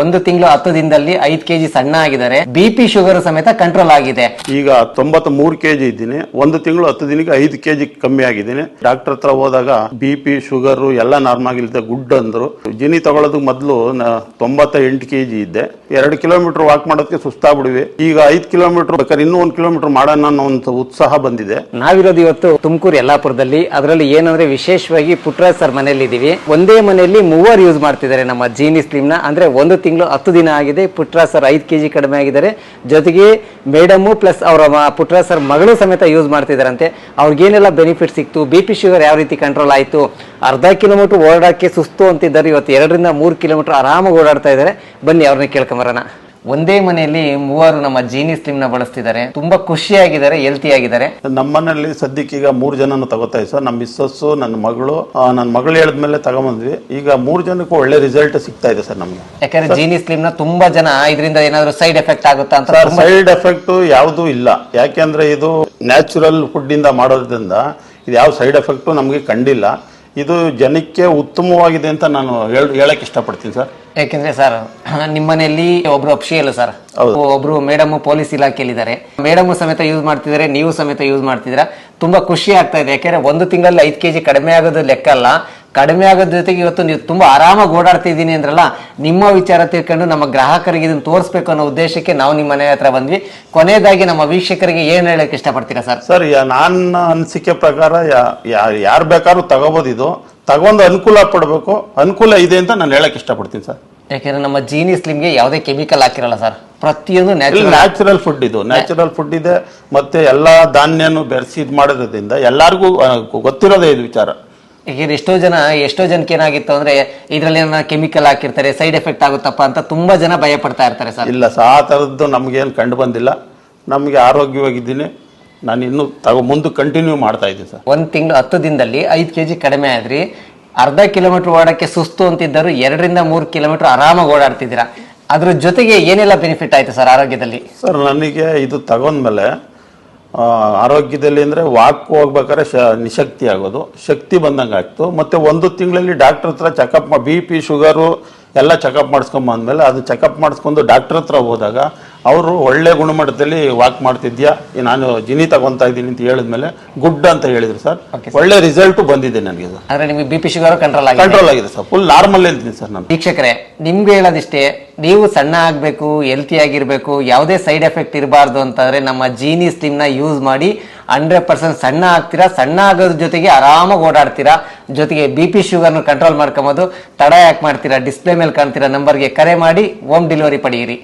ಒಂದು ತಿಂಗಳು ಹತ್ತು ದಿನದಲ್ಲಿ ಐದು ಕೆಜಿ ಸಣ್ಣ ಆಗಿದ್ದಾರೆ. ಬಿಪಿ ಶುಗರ್ ಸಮೇತ ಕಂಟ್ರೋಲ್ ಆಗಿದೆ. ಈಗ ತೊಂಬತ್ ಮೂರು ಕೆಜಿ ಇದ್ದೀನಿ. ಒಂದು ತಿಂಗಳು ಹತ್ತು ದಿನಕ್ಕೆ ಐದು ಕೆಜಿ ಕಮ್ಮಿ ಆಗಿದ್ದೀನಿ. ಡಾಕ್ಟರ್ ಹತ್ರ ಹೋದಾಗ ಬಿಪಿ ಶುಗರ್ ಎಲ್ಲ ನಾರ್ಮಲ್ ಆಗಿರುತ್ತೆ ಗುಡ್ ಅಂದ್ರು. ಜಿನಿ ತಗೊಳ್ಳೋದಕ್ಕೆ ಮೊದಲು ತೊಂಬತ್ತ ಎಂಟು ಕೆಜಿ ಇದ್ದೆ. ಎರಡು ಕಿಲೋಮೀಟರ್ ವಾಕ್ ಮಾಡೋದಕ್ಕೆ ಸುಸ್ತಾಗ್ಬಿಡಿವಿ. ಈಗ ಐದು ಕಿಲೋಮೀಟರ್ ಬೇಕಾದ್ರೆ ಇನ್ನೂ ಒಂದು ಕಿಲೋಮೀಟರ್ ಮಾಡೋಣ ಅನ್ನೋ ಒಂದು ಉತ್ಸಾಹ ಬಂದಿದೆ. ನಾವಿರೋದು ಇವತ್ತು ತುಮಕೂರು ಯಲ್ಲಾಪುರದಲ್ಲಿ. ಅದರಲ್ಲಿ ಏನಂದ್ರೆ ವಿಶೇಷವಾಗಿ ಪುಟ್ಟರಾಜ್ ಸರ್ ಮನೆಯಲ್ಲಿ ಇದೀವಿ ಒಂದೇ ಮನೆಯಲ್ಲಿ ಮೂವರ್ ಯೂಸ್ ಮಾಡ್ತಿದ್ದಾರೆ ನಮ್ಮ ಜೀನಿ ಸ್ಲಿಮ್ನ. ಅಂದ್ರೆ ಒಂದು ತಿಂಗಳು ಹತ್ತು ದಿನ ಆಗಿದೆ. ಪುಟ್ರಾ ಸರ್ ಐದು ಕೆ ಜಿ ಕಡಿಮೆ ಆಗಿದ್ದಾರೆ. ಜೊತೆಗೆ ಮೇಡಮು ಪ್ಲಸ್ ಅವರ ಪುಟ್ರಾ ಸರ್ ಮಗಳು ಸಮೇತ ಯೂಸ್ ಮಾಡ್ತಿದ್ದಾರಂತೆ. ಅವ್ರಿಗೇನೆಲ್ಲ ಬೆನಿಫಿಟ್ ಸಿಕ್ತು. ಬಿ ಪಿ ಶುಗರ್ ಯಾವ ರೀತಿ ಕಂಟ್ರೋಲ್ ಆಯಿತು? ಅರ್ಧ ಕಿಲೋಮೀಟರ್ ಓಡಾಡಕ್ಕೆ ಸುಸ್ತು ಅಂತಿದ್ದಾರೆ. ಇವತ್ತು ಎರಡರಿಂದ ಮೂರು ಕಿಲೋಮೀಟರ್ ಆರಾಮಾಗಿ ಓಡಾಡ್ತಾ ಇದ್ದಾರೆ. ಬನ್ನಿ ಅವ್ರನ್ನ ಕೇಳ್ಕೊಂಬರೋಣ. ಒಂದೇ ಮನೆಯಲ್ಲಿ ಮೂವರು ನಮ್ಮ ಜೀನಿ ಸ್ಲಿಮ್ನ ಬಳಸ್ತಿದ್ದಾರೆ. ತುಂಬಾ ಖುಷಿಯಾಗಿದ್ದಾರೆ ಹೆಲ್ತಿ ಆಗಿದ್ದಾರೆ. ನಮ್ಮನೇಲಿ ಸದ್ಯಕ್ಕೆ ಈಗ ಮೂರು ಜನನು ತಗೋತಾ ಇದ್ದೀವಿ ಸರ್. ನಮ್ಮ ಮಿಸ್ಸಸ್ಸು ನನ್ನ ಮಗಳು ನನ್ನ ಮಗಳು ಹೇಳಿದ್ಮೇಲೆ ತಗೊಂಬಂದ್ವಿ. ಈಗ ಮೂರು ಜನಕ್ಕೂ ಒಳ್ಳೆ ರಿಸಲ್ಟ್ ಸಿಗ್ತಾ ಇದೆ ಸರ್ ನಮಗೆ. ಯಾಕಂದ್ರೆ ಜೀನಿ ಸ್ಲಿಮ್ನ ತುಂಬಾ ಜನ ಇದರಿಂದ ಏನಾದ್ರು ಸೈಡ್ ಎಫೆಕ್ಟ್ ಆಗುತ್ತಾ ಅಂತ ಸರ್ ತುಂಬಾ ಸೈಡ್ ಎಫೆಕ್ಟ್ ಯಾವುದೂ ಇಲ್ಲ. ಯಾಕೆಂದ್ರೆ ಇದು ನ್ಯಾಚುರಲ್ ಫುಡ್ ಇಂದ ಮಾಡೋದ್ರಿಂದ ಇದು ಯಾವ ಸೈಡ್ ಎಫೆಕ್ಟು ನಮಗೆ ಕಂಡಿಲ್ಲ. ಇದು ಜನಕ್ಕೆ ಉತ್ತಮವಾಗಿದೆ ಅಂತ ನಾನು ಹೇಳ್ ಹೇಳಕ್ ಇಷ್ಟಪಡ್ತೀನಿ ಸರ್. ಯಾಕೆಂದ್ರೆ ಸರ್ ನಿಮ್ಮನೆಯಲ್ಲಿ ಒಬ್ರು ಅಪ್ಶಿಯಲ್ ಸರ್. ಒಬ್ರು ಮೇಡಮ್ ಪೊಲೀಸ್ ಇಲಾಖೆಯಲ್ಲಿದ್ದಾರೆ. ಮೇಡಮ್ ಸಮೇತ ಯೂಸ್ ಮಾಡ್ತಿದ್ದಾರೆ ನೀವು ಸಮೇತ ಯೂಸ್ ಮಾಡ್ತಿದ್ದೀರಾ. ತುಂಬಾ ಖುಷಿ ಆಗ್ತಾ ಇದೆ. ಯಾಕೆಂದ್ರೆ ಒಂದು ತಿಂಗಳಲ್ಲಿ ಐದು ಕೆಜಿ ಕಡಿಮೆ ಆಗೋದು ಲೆಕ್ಕ ಅಲ್ಲ. ಕಡಿಮೆ ಆಗೋದ್ ಜೊತೆಗೆ ಇವತ್ತು ನೀವು ತುಂಬಾ ಆರಾಮಾಗಿ ಓಡಾಡ್ತಿದ್ದೀನಿ ಅಂದ್ರಲ್ಲ ನಿಮ್ಮ ವಿಚಾರ ತಿಳ್ಕೊಂಡು ನಮ್ಮ ಗ್ರಾಹಕರಿಗೆ ಇದನ್ನು ತೋರಿಸ್ಬೇಕು ಅನ್ನೋ ಉದ್ದೇಶಕ್ಕೆ ನಾವು ನಿಮ್ಮ ಮನೆ ಹತ್ರ ಬಂದ್ವಿ. ಕೊನೆಯದಾಗಿ ನಮ್ಮ ವೀಕ್ಷಕರಿಗೆ ಏನ್ ಹೇಳಕ್ಕೆ ಇಷ್ಟಪಡ್ತೀರಾ ಸರ್? ಸರ್ ನನ್ನ ಅನಿಸಿಕೆ ಪ್ರಕಾರ ಯಾರು ಬೇಕಾದ್ರೂ ತಗೋಬೋದು ಇದು. ತಗೊಂಡು ಅನುಕೂಲ ಪಡಬೇಕು. ಅನುಕೂಲ ಇದೆ ಅಂತ ನಾನು ಹೇಳಕ್ ಇಷ್ಟಪಡ್ತೀನಿ ಸರ್. ಯಾಕೆಂದ್ರೆ ನಮ್ಮ ಜೀನಿ ಸ್ಲಿಮ್ಗೆ ಯಾವುದೇ ಕೆಮಿಕಲ್ ಹಾಕಿರಲ್ಲ ಸರ್. ಪ್ರತಿಯೊಂದು ನ್ಯಾಚುರಲ್ ಫುಡ್ ಇದು. ನ್ಯಾಚುರಲ್ ಫುಡ್ ಇದೆ. ಮತ್ತೆ ಎಲ್ಲಾ ಧಾನ್ಯನು ಬೆರೆಸಿ ಇದು ಮಾಡೋದ್ರಿಂದ ಎಲ್ಲರಿಗೂ ಗೊತ್ತಿರೋದೇ ಇದು ವಿಚಾರ. ಯಾಕೆಂದ್ರೆ ಎಷ್ಟೋ ಜನ ಎಷ್ಟೋ ಜನಕ್ಕೆ ಏನಾಗಿತ್ತು ಅಂದ್ರೆ ಇದರಲ್ಲಿ ಕೆಮಿಕಲ್ ಹಾಕಿರ್ತಾರೆ ಸೈಡ್ ಎಫೆಕ್ಟ್ ಆಗುತ್ತಪ್ಪ ಅಂತ ತುಂಬಾ ಜನ ಭಯ ಪಡ್ತಾ ಇರ್ತಾರೆ ಸರ್. ಇಲ್ಲ ಸರ್ ಆ ಥರದ್ದು ನಮಗೇನು ಕಂಡು ಬಂದಿಲ್ಲ. ನಮಗೆ ಆರೋಗ್ಯವಾಗಿದ್ದೀನಿ. ನಾನು ಇನ್ನೂ ತಗೋ ಮುಂದೆ ಕಂಟಿನ್ಯೂ ಮಾಡ್ತಾ ಇದ್ದೀನಿ ಸರ್. ಒಂದು ತಿಂಗಳು ಹತ್ತು ದಿನದಲ್ಲಿ ಐದು ಕೆಜಿ ಕಡಿಮೆ ಆದ್ರಿ. ಅರ್ಧ ಕಿಲೋಮೀಟರ್ ಓಡಕ್ಕೆ ಸುಸ್ತು ಅಂತಿದ್ದರು ಎರಡರಿಂದ ಮೂರು ಕಿಲೋಮೀಟರ್ ಆರಾಮಾಗಿ ಓಡಾಡ್ತಿದ್ದೀರಾ. ಅದ್ರ ಜೊತೆಗೆ ಏನೆಲ್ಲ ಬೆನಿಫಿಟ್ ಆಯ್ತು ಸರ್ ಆರೋಗ್ಯದಲ್ಲಿ? ಸರ್ ನನಗೆ ಇದು ತಗೊಂಡ್ಮೇಲೆ ಆರೋಗ್ಯದಲ್ಲಿ ಅಂದರೆ ವಾಕ್ ಹೋಗ್ಬೇಕಾದ್ರೆ ಶ, ನಿಶಕ್ತಿ ಆಗೋದು. ಶಕ್ತಿ ಬಂದಂಗೆ ಆಗ್ತು ಮತ್ತು ಒಂದು ತಿಂಗಳಲ್ಲಿ ಡಾಕ್ಟ್ರ್ ಹತ್ರ ಚೆಕಪ್ ಬಿ ಪಿ ಶುಗರು ಎಲ್ಲ ಚೆಕಪ್ ಮಾಡಿಸ್ಕೊಂಬಂದ್ಮೇಲೆ ಅದು ಚೆಕಪ್ ಮಾಡಿಸ್ಕೊಂಡು ಡಾಕ್ಟ್ರ್ ಹತ್ರ ಹೋದಾಗ ಅವರು ಒಳ್ಳೆ ಗುಣಮಟ್ಟದಲ್ಲಿ ವಾಕ್ ಮಾಡ್ತಿದ್ಯಾ? ನಾನು ಜಿನಿ ತಗೊಂತ ಇದ್ದೀನಿ ಅಂತ ಹೇಳಿದ್ಮೇಲೆ ಗುಡ್ ಅಂತ ಹೇಳಿದ್ರು ಸರ್. ಒಳ್ಳೆ ರಿಸಲ್ಟ್ ಬಂದಿದೆ ನನಗೆ ಸರ್. ಅಂದ್ರೆ ನಿಮಗೆ ಬಿ ಪಿ ಶುಗರ್ ಕಂಟ್ರೋಲ್ ಆಗಿದೆ. ಕಂಟ್ರೋಲ್ ಆಗಿದೆ ಸರ್. ಫುಲ್ ನಾರ್ಮಲ್ ಇದ್ದೀನಿ ಸರ್ ನಾನು. ವೀಕ್ಷಕರೇ ನಿಮ್ಗೆ ಹೇಳೋದಿಷ್ಟೇ ನೀವು ಸಣ್ಣ ಆಗಬೇಕು ಹೆಲ್ತಿ ಆಗಿರಬೇಕು ಯಾವುದೇ ಸೈಡ್ ಎಫೆಕ್ಟ್ ಇರಬಾರ್ದು ಅಂತಂದ್ರೆ ನಮ್ಮ ಜೀನಿ ಸ್ಲಿಮ್ನ ಯೂಸ್ ಮಾಡಿ ಹಂಡ್ರೆಡ್ ಪರ್ಸೆಂಟ್ ಸಣ್ಣ ಆಗ್ತೀರಾ? ಸಣ್ಣ ಆಗೋದ್ರ ಜೊತೆಗೆ ಆರಾಮಾಗಿ ಓಡಾಡ್ತೀರಾ? ಜೊತೆಗೆ ಬಿ ಪಿ ಶುಗರ್ನ ಕಂಟ್ರೋಲ್ ಮಾಡ್ಕೊಬೋದು. ತಡ ಯಾಕೆ ಮಾಡ್ತೀರಾ? ಡಿಸ್ಪ್ಲೇ ಮೇಲೆ ಕಾಣ್ತೀರಾ? ನಂಬರ್ಗೆ ಕರೆ ಮಾಡಿ ಹೋಮ್ ಡೆಲಿವರಿ ಪಡೆಯಿರಿ.